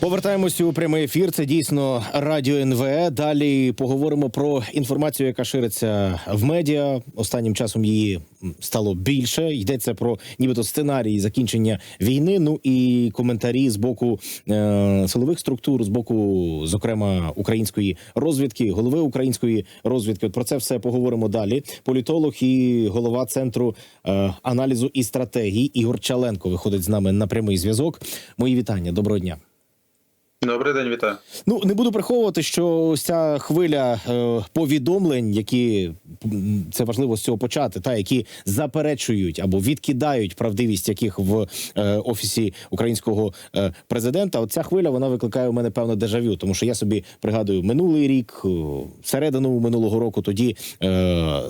Повертаємося у прямий ефір. Це дійсно радіо НВЕ. Далі поговоримо про інформацію, яка шириться в медіа. Останнім часом її стало більше. Йдеться про нібито сценарії закінчення війни. Ну і коментарі з боку е, силових структур, з боку, зокрема, української розвідки, голови української розвідки. От про це все поговоримо далі. Політолог і голова центру е, аналізу і стратегій Ігор Чаленко виходить з нами на прямий зв'язок. Мої вітання. Доброго дня. Добрий день, вітаю. Ну не буду приховувати, що ось ця хвиля е, повідомлень, які це важливо з цього почати, та які заперечують або відкидають правдивість яких в е, офісі українського е, президента. Оця хвиля вона викликає у мене певне дежавю, тому що я собі пригадую минулий рік, е, середину минулого року, тоді е,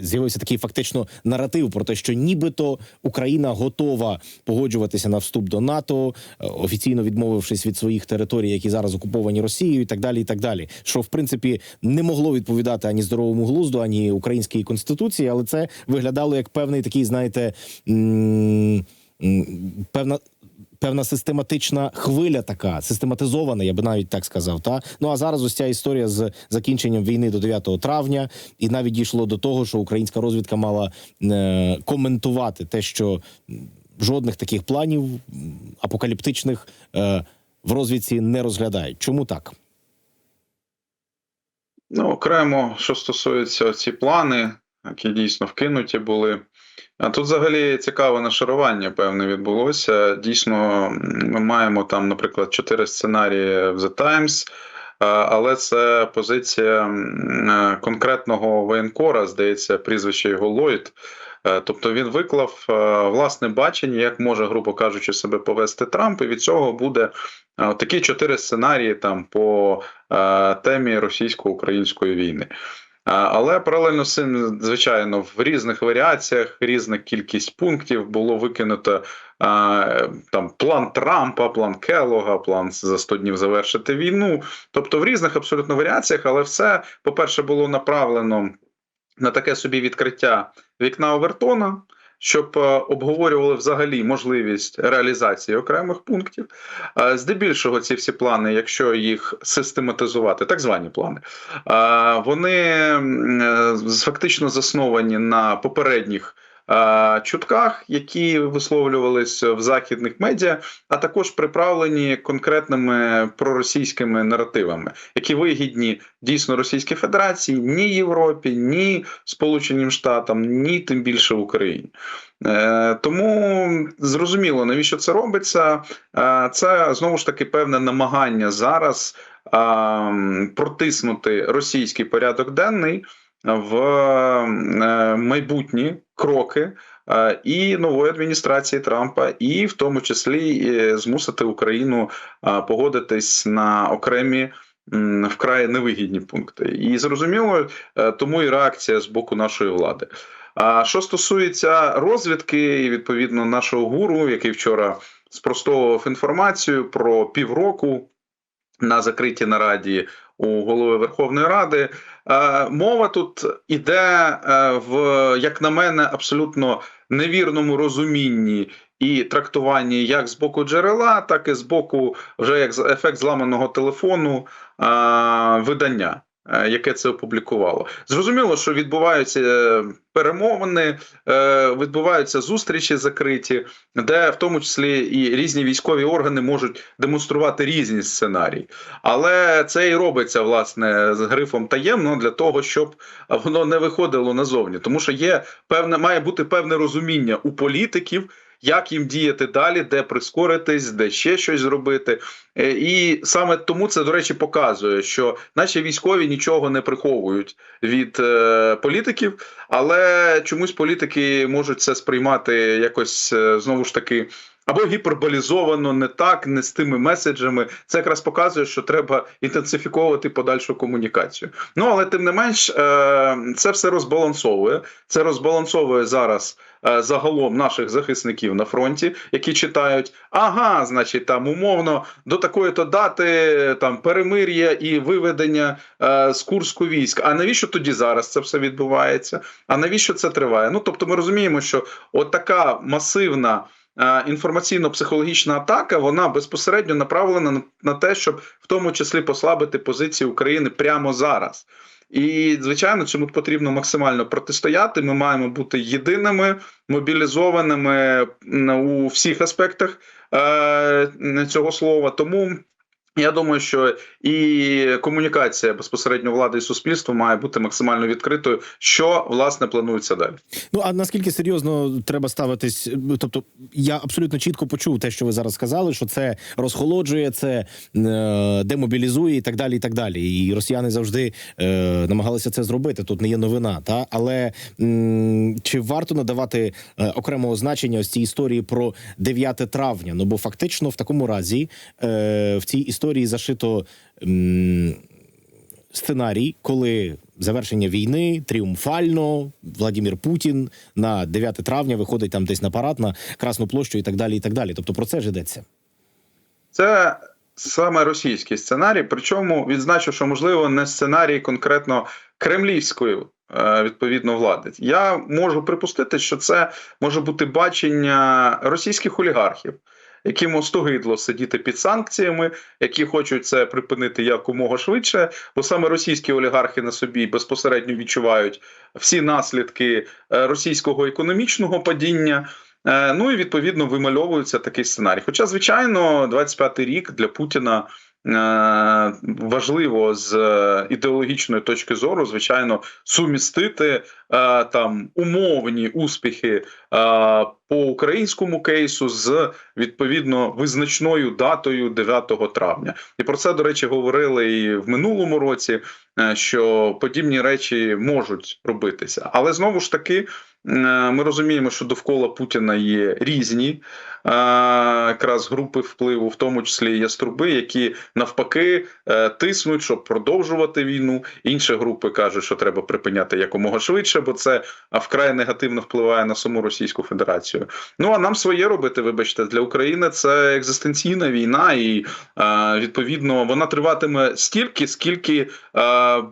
з'явився такий фактично наратив про те, що нібито Україна готова погоджуватися на вступ до НАТО, е, офіційно відмовившись від своїх територій, які зараз окуповані Росією, і так далі. І так далі. Що в принципі не могло відповідати ані здоровому глузду, ані українській конституції, але це виглядало як певний такий, знаєте, певна. Певна систематична хвиля, така систематизована, я би навіть так сказав. Та ну а зараз ось ця історія з закінченням війни до 9 травня, і навіть дійшло до того, що українська розвідка мала е, коментувати те, що жодних таких планів апокаліптичних е, в розвідці не розглядають. Чому так? Ну, окремо, що стосується ці плани, які дійсно вкинуті були. А тут взагалі цікаве нашарування, певне, відбулося. Дійсно, ми маємо там, наприклад, чотири сценарії в The Times, але це позиція е, конкретного воєнкора, здається, прізвище його Ллойд. Е, Тобто він виклав е, власне бачення, як може, грубо кажучи, себе повести Трамп, і від цього буде е, такі чотири сценарії там по темі російсько-української війни. Але паралельно з цим, звичайно, в різних варіаціях, різна кількість пунктів було викинуто там план Трампа, план Келлога, план за 100 днів завершити війну. Тобто в різних абсолютно варіаціях, але все, по-перше, було направлено на таке собі відкриття вікна Овертона. Щоб е, обговорювали взагалі можливість реалізації окремих пунктів, Е, здебільшого ці всі плани, якщо їх систематизувати, так звані плани, е, вони фактично засновані на попередніх чутках, які висловлювались в західних медіа, а також приправлені конкретними проросійськими наративами, які вигідні дійсно Російській Федерації, ні Європі, ні Сполученим Штатам, ні тим більше Україні. Е, Тому зрозуміло, навіщо це робиться. Е, Це знову ж таки певне намагання зараз е, протиснути російський порядок денний в е, майбутні кроки. е, І нової адміністрації Трампа, і в тому числі змусити Україну е, погодитись на окремі вкрай невигідні пункти. І зрозуміло, тому і реакція з боку нашої влади. А що стосується розвідки, і відповідно нашого гуру, який вчора спростовував інформацію про півроку на закритій нараді у голови Верховної Ради, е, мова тут іде е, в, як на мене, абсолютно невірному розумінні. І трактуванні як з боку джерела, так і з боку вже як ефект зламаного телефону видання, е, яке це опублікувало. Зрозуміло, що відбуваються е, перемовини, е, відбуваються зустрічі закриті, де в тому числі і різні військові органи можуть демонструвати різні сценарії. Але це і робиться власне з грифом таємно для того, щоб воно не виходило назовні, тому що є певне, має бути певне розуміння у політиків. Як їм діяти далі, де прискоритись, де ще щось зробити, Е, і саме тому це до речі показує, що наші військові нічого не приховують від е, політиків, але чомусь політики можуть це сприймати якось е, знову ж таки або гіперболізовано, не так, не з тими меседжами. Це якраз показує, що треба інтенсифіковувати подальшу комунікацію. Ну але тим не менш, е, це все розбалансовує. Це розбалансовує зараз е, загалом наших захисників на фронті, які читають: ага, значить, там умовно до такої-то дати там перемир'я і виведення е, з Курську військ. А навіщо тоді зараз це все відбувається? А навіщо це триває? Ну тобто, ми розуміємо, що от така масивна. Е, Інформаційно-психологічна атака вона безпосередньо направлена на- те, щоб в тому числі послабити позиції України прямо зараз. І звичайно, цьому потрібно максимально протистояти. Ми маємо бути єдиними, мобілізованими у всіх аспектах е, цього слова. Тому я думаю, що і комунікація безпосередньо влади і суспільства має бути максимально відкритою, що власне планується далі. Ну а наскільки серйозно треба ставитись? Тобто, я абсолютно чітко почув те, що ви зараз сказали, що це розхолоджує, це е, демобілізує і так далі. І так далі. І росіяни завжди е, намагалися це зробити. Тут не є новина, та але м, чи варто надавати е, окремого значення ось цій історії про 9 травня? Ну бо фактично в такому разі е, в цій історії зашито. м, Сценарій, коли завершення війни тріумфально Владимир Путін на 9 травня виходить там десь на парад на Красну площу і так далі. І так далі. Тобто про це ж йдеться. Це саме російський сценарій. Причому відзначу, що можливо не сценарій конкретно кремлівської е, відповідно влади. Я можу припустити, що це може бути бачення російських олігархів. Яким остогидло сидіти під санкціями, які хочуть це припинити якомога швидше, бо саме російські олігархи на собі безпосередньо відчувають всі наслідки е, російського економічного падіння. Е, Ну і відповідно вимальовується такий сценарій. Хоча, звичайно, 25-й рік для Путіна важливо з е, ідеологічної точки зору, звичайно, сумістити е, там умовні успіхи е, по українському кейсу з відповідно визначною датою 9 травня. І про це, до речі, говорили і в минулому році, е, що подібні речі можуть робитися, але знову ж таки. Е, Ми розуміємо, що довкола Путіна є різні е, якраз групи впливу, в тому числі яструби, які навпаки е, тиснуть, щоб продовжувати війну. Інші групи кажуть, що треба припиняти якомога швидше, бо це вкрай негативно впливає на саму Російську Федерацію. Ну а нам своє робити, вибачте, для України це екзистенційна війна, і відповідно вона триватиме стільки, скільки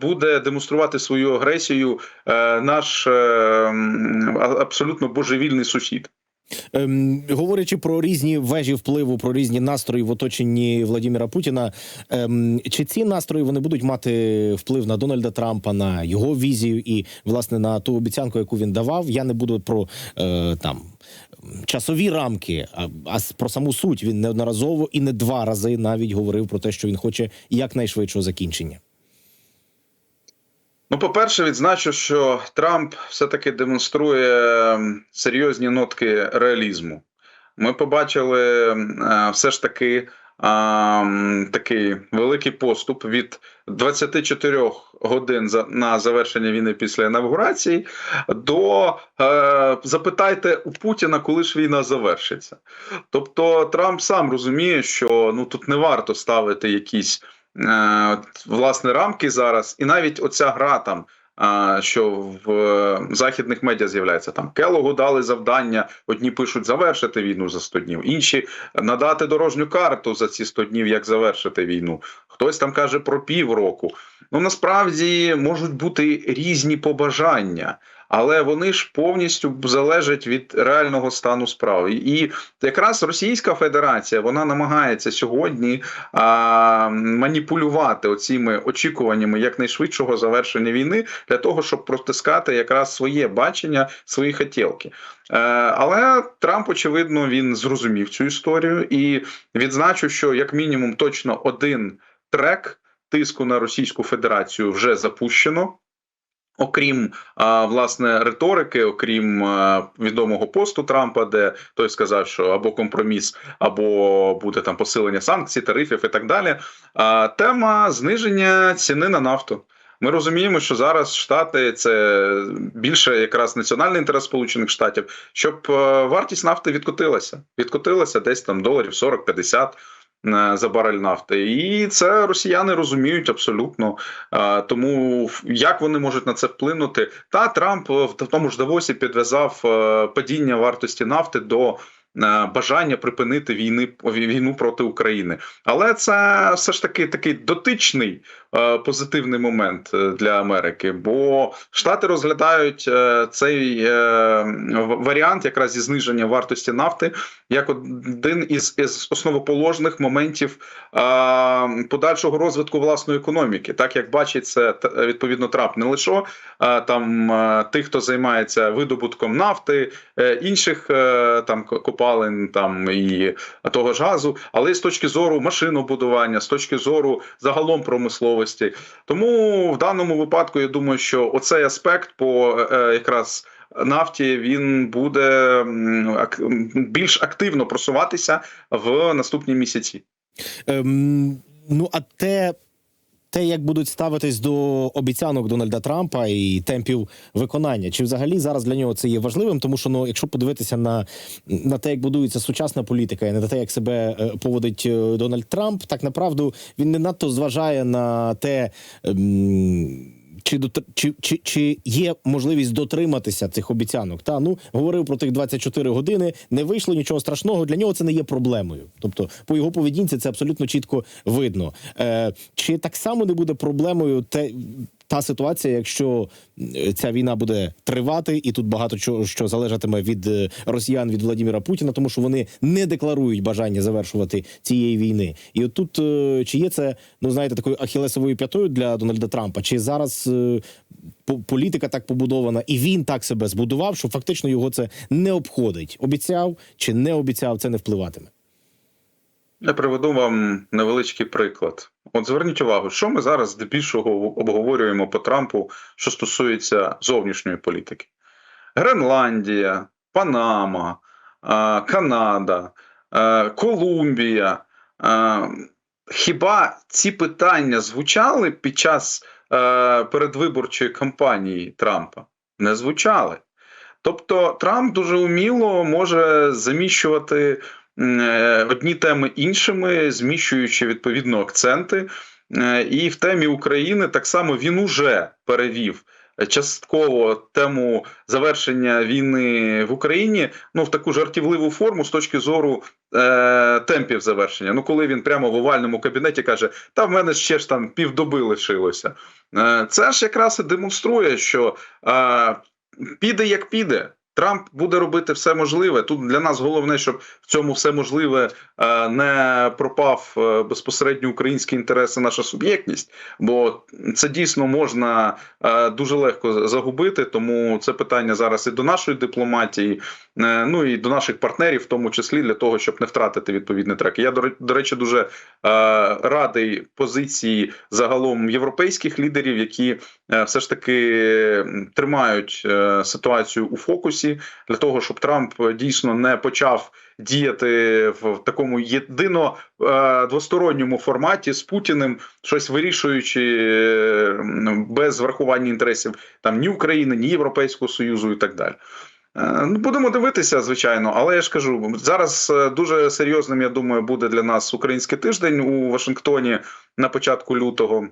буде демонструвати свою агресію наш абсолютно божевільний сусід. Ем, говорячи про різні вежі впливу, про різні настрої в оточенні Владимира Путіна, ем, чи ці настрої вони будуть мати вплив на Дональда Трампа, на його візію і власне на ту обіцянку, яку він давав? Я не буду про е, там. Часові рамки, а, а про саму суть він неодноразово і не два рази навіть говорив про те, що він хоче якнайшвидшого закінчення. Ну, по-перше, відзначу, що Трамп все-таки демонструє ем, серйозні нотки реалізму. Ми побачили е, все ж таки такий великий поступ від 24 годин на завершення війни після інавгурації до е, запитайте у Путіна, коли ж війна завершиться. Тобто Трамп сам розуміє, що ну тут не варто ставити якісь от, власне рамки зараз, і навіть оця гра там. Що в е, західних медіа з'являється там Келогу дали завдання. Одні пишуть завершити війну за 100 днів, інші надати дорожню карту за ці 100 днів, як завершити війну. Хтось там каже про півроку. Ну насправді можуть бути різні побажання, але вони ж повністю залежать від реального стану справ. І якраз Російська Федерація вона намагається сьогодні а, маніпулювати оціми очікуваннями якнайшвидшого завершення війни для того, щоб протискати якраз своє бачення, свої хотілки. Е, але Трамп, очевидно, він зрозумів цю історію і відзначив, що як мінімум точно один трек тиску на Російську Федерацію вже запущено. Окрім власне риторики, окрім відомого посту Трампа, де той сказав, що або компроміс, або буде там посилення санкцій, тарифів і так далі. Тема зниження ціни на нафту. Ми розуміємо, що зараз Штати це більше якраз національний інтерес Сполучених Штатів, щоб вартість нафти відкотилася. Відкотилася десь там доларів 40-50 е, за барель нафти, і це росіяни розуміють абсолютно. Тому як вони можуть на це вплинути? Та Трамп в тому ж Давосі підв'язав е, падіння вартості нафти до. Е, Бажання припинити війни війну проти України, але це все ж таки такий дотичний е, позитивний момент е, для Америки, бо Штати розглядають цей варіант якраз зі зниження вартості нафти як один із, основоположних моментів подальшого розвитку власної економіки, так як бачить це відповідно Трамп, не лише там тих, хто займається видобутком нафти, інших там копалин, там і того ж газу, але з точки зору машинобудування, з точки зору загалом промисловості. Тому в даному випадку я думаю, що оцей аспект по е, якраз нафті він буде більш активно просуватися в наступні місяці. Ем, ну а те. Те, як будуть ставитись до обіцянок Дональда Трампа і темпів виконання, чи взагалі зараз для нього це є важливим? Тому що ну, якщо подивитися на, на те, як будується сучасна політика, і на те, як себе е, поводить е, Дональд Трамп, так направду він не надто зважає на те. ем, чи, чи, чи, чи є можливість дотриматися цих обіцянок? Та ну говорив про тих 24 години, не вийшло нічого страшного. Для нього це не є проблемою. Тобто, по його поведінці це абсолютно чітко видно. Е, чи так само не буде проблемою те, та ситуація, якщо е, ця війна буде тривати, і тут багато чого що залежатиме від е, росіян від Владіміра Путіна, тому що вони не декларують бажання завершувати цієї війни. І от тут е, чи є це, ну знаєте, такою ахілесовою п'ятою для Дональда Трампа? Чи зараз по- політика так побудована, і він так себе збудував, що фактично його це не обходить? Обіцяв чи не обіцяв, це не впливатиме. Я приведу вам невеличкий приклад. От зверніть увагу, що ми зараз здебільшого обговорюємо по Трампу, що стосується зовнішньої політики: Гренландія, Панама, е, Канада, е, Колумбія. Е, Хіба ці питання звучали під час передвиборчої кампанії Трампа? Не звучали. Тобто Трамп дуже уміло може заміщувати одні теми іншими, зміщуючи відповідно акценти. Е, І в темі України так само він уже перевів частково тему завершення війни в Україні ну в таку жартівливу форму з точки зору е, темпів завершення. Ну, коли він прямо в овальному кабінеті каже: Та в мене ще ж там півдоби лишилося. Е, це ж якраз і демонструє, що е, піде як піде. Трамп буде робити все можливе. Тут для нас головне, щоб в цьому все можливе е, не пропав е, безпосередньо українські інтереси, наша суб'єктність, бо це дійсно можна е, дуже легко загубити. Тому це питання зараз і до нашої дипломатії, ну і до наших партнерів, в тому числі для того, щоб не втратити відповідні треки. Я до речі, дуже радий позиції загалом європейських лідерів, які все ж таки тримають ситуацію у фокусі для того, щоб Трамп е, дійсно не почав діяти в такому єдино е, двосторонньому форматі з Путіним, щось вирішуючи е, без врахування інтересів там ні України, ні Європейського Союзу і так далі. Ну, будемо дивитися, звичайно, але я ж кажу, зараз дуже серйозним, я думаю, буде для нас український тиждень у Вашингтоні на початку лютого.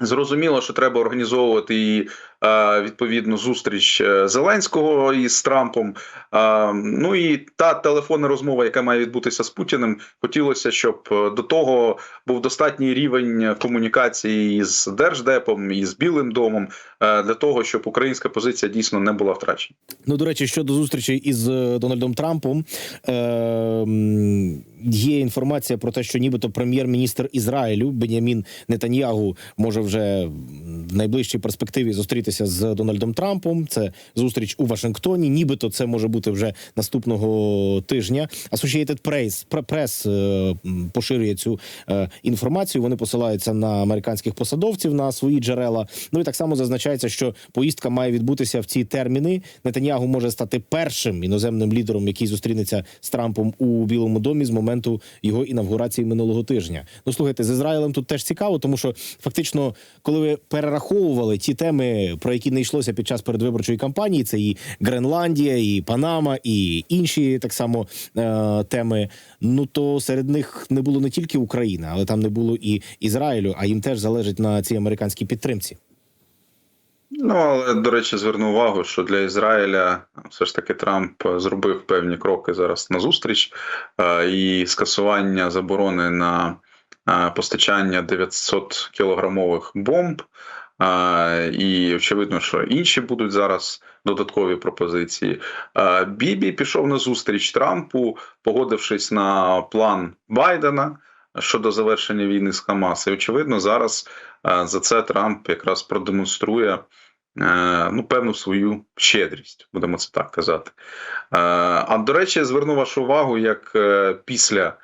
Зрозуміло, що треба організовувати і е, відповідну зустріч е, Зеленського із Трампом. Е, ну і та телефонна розмова, яка має відбутися з Путіним, хотілося, щоб до того був достатній рівень комунікації з Держдепом і з Білим домом для того, щоб українська позиція дійсно не була втрачена. Ну, до речі, щодо зустрічі із Дональдом Трампом, є інформація про те, що нібито прем'єр-міністр Ізраїлю Бенямін Нетаньягу може вже в найближчій перспективі зустрітися зустрітися з Дональдом Трампом. Це зустріч у Вашингтоні. Нібито це може бути вже наступного тижня. Associated Press, Press е, поширює цю е, інформацію. Вони посилаються на американських посадовців на свої джерела. Ну і так само зазначається, що поїздка має відбутися в ці терміни. Нетаньягу може стати першим іноземним лідером, який зустрінеться з Трампом у Білому домі з моменту його інавгурації минулого тижня. Ну слухайте, з Ізраїлем тут теж цікаво, тому що фактично, коли ви перераховували ті теми, про які не йшлося під час передвиборчої кампанії, це і Гренландія, і Панама, і інші так само е, теми. Ну то серед них не було не тільки Україна, але там не було і Ізраїлю, а їм теж залежить на цій американській підтримці. Ну, але, до речі, зверну увагу, що для Ізраїля все ж таки Трамп зробив певні кроки зараз на зустріч е, і скасування заборони на е, постачання 900 кілограмових бомб. І очевидно, що інші будуть зараз додаткові пропозиції. Бібі пішов на зустріч Трампу, погодившись на план Байдена щодо завершення війни з Хамас. І очевидно, зараз за це Трамп якраз продемонструє е, ну, певну свою щедрість, будемо це так казати. Е, А до речі, зверну вашу увагу, як е, після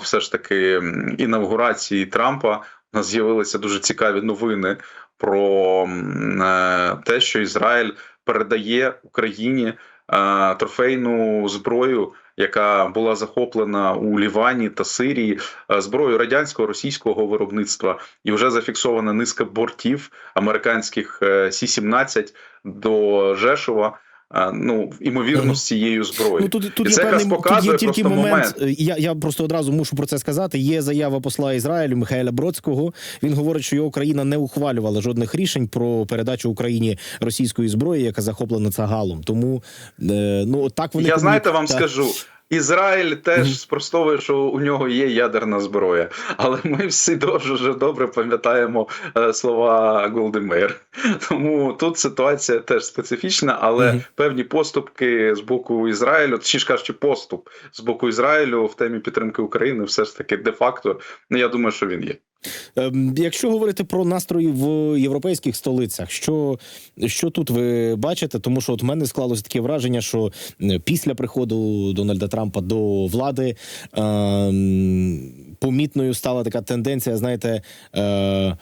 все ж таки інавгурації Трампа нас з'явилися дуже цікаві новини про е, те, що Ізраїль передає Україні е, трофейну зброю. Яка була захоплена у Лівані та Сирії е, зброю радянського російського виробництва, і вже зафіксована низка бортів американських е, Сі-17 до Жешова. Ну, імовірно, з цією зброєю. Ну тут тут І є це якраз певний тут є тільки просто момент. момент. е, Я я просто одразу мушу про це сказати. Є заява посла Ізраїлю Михайла Бродського. Він говорить, що його країна не ухвалювала жодних рішень про передачу Україні російської зброї, яка захоплена цагалом. Тому е, ну так вони Я знаєте, вам Та. скажу. Ізраїль теж спростовує, що у нього є ядерна зброя, але ми всі дуже добре пам'ятаємо е, слова Голдемир. Тому тут ситуація теж специфічна, але певні поступки з боку Ізраїлю, чи ж кажучи, поступ з боку Ізраїлю в темі підтримки України, все ж таки де-факто. Ну я думаю, що він є. Ем, Якщо говорити про настрої в європейських столицях, що, що тут ви бачите? Тому що от в мене склалося таке враження, що після приходу Дональда Трампа до влади е, помітною стала така тенденція, знаєте. Е,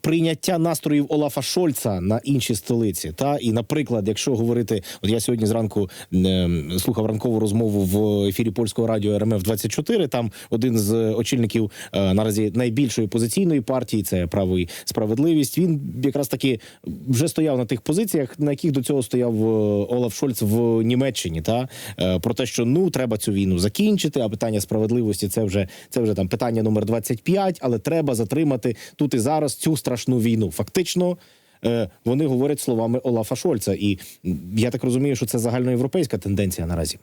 Прийняття настроїв Олафа Шольца на інші столиці, та і, наприклад, якщо говорити, от я сьогодні зранку е, слухав ранкову розмову в ефірі польського радіо РМФ 24 Там один з очільників е, наразі найбільшої опозиційної партії, це право і справедливість. Він якраз таки вже стояв на тих позиціях, на яких до цього стояв е, Олаф Шольц в Німеччині. Та е, про те, що ну треба цю війну закінчити. А питання справедливості це вже це вже там питання номер 25, але треба затримати тут і зараз цю страшну війну. Фактично. е, Вони говорять словами Олафа Шольца, і я так розумію, що це загальноєвропейська тенденція наразі.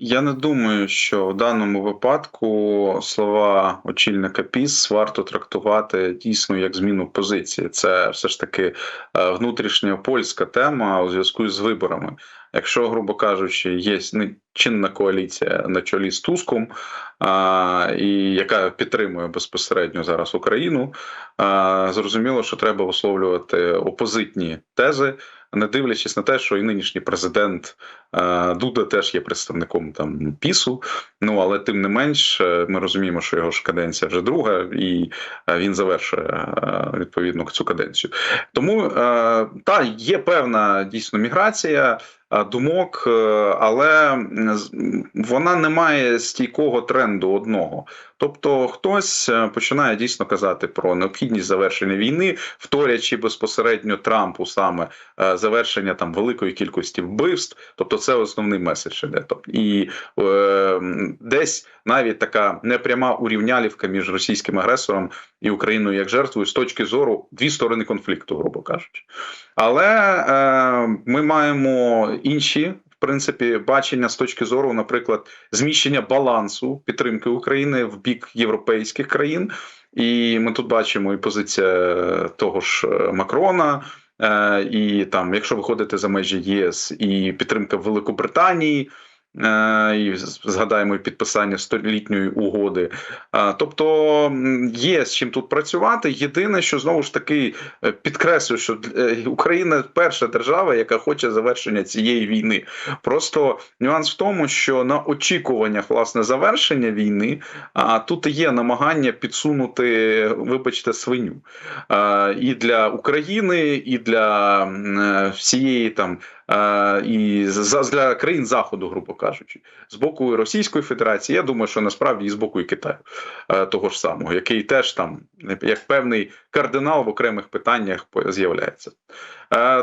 Я не думаю, що в даному випадку слова очільника ПІС варто трактувати дійсно як зміну позиції. Це все ж таки е, внутрішня польська тема у зв'язку з виборами. Якщо, грубо кажучи, є чинна коаліція на чолі з Туском, а, і яка підтримує безпосередньо зараз Україну, а, зрозуміло, що треба висловлювати опозитні тези, не дивлячись на те, що і нинішній президент Дуда теж є представником там пісу. Ну але тим не менш, е, ми розуміємо, що його ж каденція вже друга, і е, він завершує е, відповідно цю каденцію. Тому та є певна дійсно міграція. Е, Думок, е, але вона не має стійкого тренду одного. Тобто, хтось е, починає дійсно казати про необхідність завершення війни, вторячи безпосередньо Трампу саме завершення там великої кількості вбивств. Тобто, це основний меседж іде. Тобто, і е, десь навіть така непряма урівнялівка між російським агресором і Україною як жертвою з точки зору дві сторони конфлікту, грубо кажучи. Але е, ми маємо інші. В принципі, бачення з точки зору, наприклад, зміщення балансу підтримки України в бік європейських країн, і ми тут бачимо і позиція того ж е, Макрона, е, і там, якщо виходити за межі ЄС, і підтримка Великобританії. Е, І згадаємо підписання столітньої угоди. Тобто є з чим тут працювати. Єдине, що знову ж таки е, підкреслюю, що е, Україна перша держава, яка хоче завершення цієї війни. Просто нюанс в тому, що на очікуваннях власне завершення війни, а тут є намагання підсунути, вибачте, свиню і для України, і для е, всієї там. І для країн заходу, грубо кажучи, з боку Російської Федерації, я думаю, що насправді і з боку і Китаю того ж самого, який теж там як певний кардинал в окремих питаннях з'являється.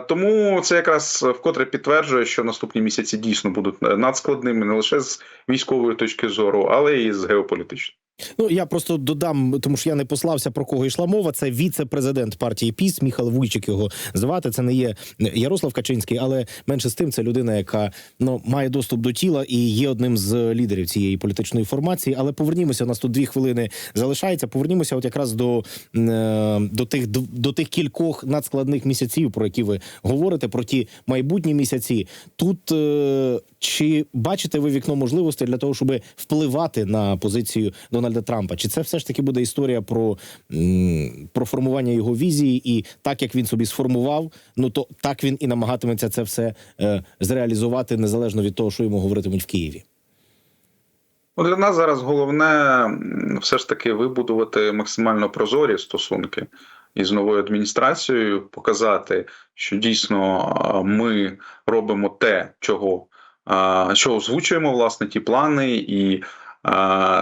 Тому це якраз вкотре підтверджує, що наступні місяці дійсно будуть надскладними не лише з військової точки зору, але і з геополітичної. Ну я просто додам, тому що я не послався про кого йшла мова. Це віце-президент партії ПІС Міхал Вуйчик його звати. Це не є Ярослав Качинський, але менше з тим це людина, яка ну має доступ до тіла і є одним з лідерів цієї політичної формації. Але повернімося. У нас тут дві хвилини залишається. Повернімося, от якраз до, е, до тих до тих кількох надскладних місяців, про які ви говорите, про ті майбутні місяці. Тут е, чи бачите ви вікно можливостей для того, щоб впливати на позицію Дональда Трампа? Чи це все ж таки буде історія про, про формування його візії, і так як він собі сформував, ну то так він і намагатиметься це все е, зреалізувати незалежно від того, що йому говоритимуть в Києві. Ну, Для нас зараз головне все ж таки вибудувати максимально прозорі стосунки із новою адміністрацією, показати, що дійсно ми робимо те, чого що озвучуємо власне ті плани, і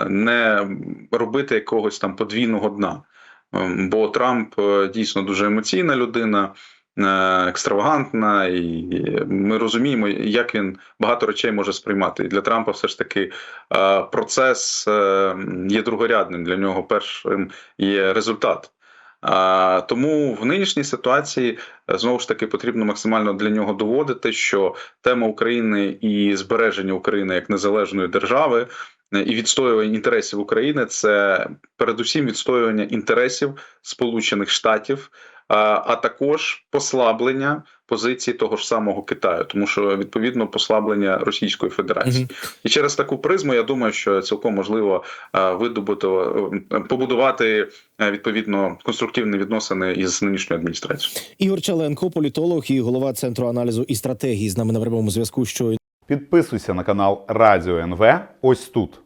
не робити якогось там подвійного дна. Ем, Бо Трамп е, дійсно дуже емоційна людина. е, Екстравагантна, і ми розуміємо, як він багато речей може сприймати. І для Трампа все ж таки е, процес є другорядним. Для нього першим є результат. Тому в нинішній ситуації е, знову ж таки потрібно максимально для нього доводити, що тема України і збереження України як незалежної держави е, і відстоювання інтересів України це передусім відстоювання інтересів Сполучених Штатів, а, також послаблення позиції того ж самого Китаю, тому що відповідно послаблення Російської Федерації. І через таку призму я думаю, що цілком можливо е, видобути е, побудувати е, відповідно конструктивні відносини із нинішньою адміністрацією. Ігор Челенко, політолог і голова центру аналізу і стратегії з нами на прямому зв'язку. Що Підписуйся на канал Радіо НВ ось тут.